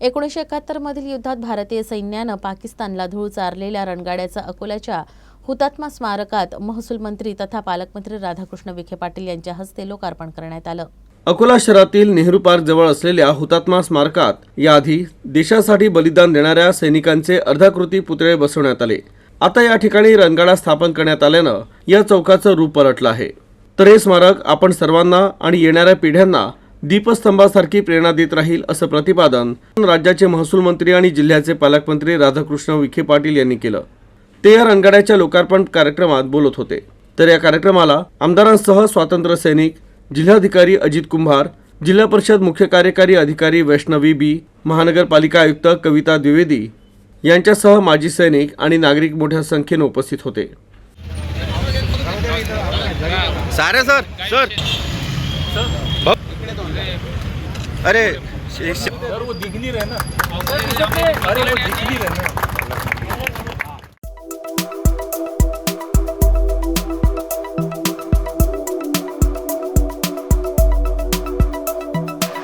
एकोणीसशे एकाहत्तरमधील युद्धात भारतीय सैन्यानं पाकिस्तानला धूळ चारलेल्या रणगाड्याचा अकोल्याच्या हुतात्मा स्मारकात महसूल मंत्री तथा पालकमंत्री राधाकृष्ण विखे पाटील यांच्या हस्ते लोकार्पण करण्यात आलं. अकोला शहरातील नेहरू पार्क जवळ असलेल्या हुतात्मा स्मारकात याआधी देशासाठी बलिदान देणाऱ्या सैनिकांचे अर्धाकृती पुतळे बसवण्यात आले. आता या ठिकाणी रणगाडा स्थापन करण्यात आल्यानं या चौकाचं रूप पलटलं आहे. तर हे स्मारक आपण सर्वांना आणि येणाऱ्या पिढ्यांना दीपस्तंभासारखी प्रेरणा देत राहील असं प्रतिपादन राज्याचे महसूल मंत्री आणि जिल्ह्याचे पालकमंत्री राधाकृष्ण विखे पाटील यांनी केलं. ते या रणगाड्याच्या लोकार्पण कार्यक्रमात बोलत होते. तर या कार्यक्रमाला आमदारांसह स्वातंत्र्य सैनिक जिल्हाधिकारी अजित कुंभार जिल्हा परिषद मुख्य कार्यकारी अधिकारी वैष्णवी बी महानगरपालिका आयुक्त कविता द्विवेदी यांच्यासह माजी सैनिक आणि नागरिक मोठ्या संख्येने उपस्थित होते. सारे सर. सर. अरे वो दिख नहीं रहे ना। अरे वो दिख नहीं रहे।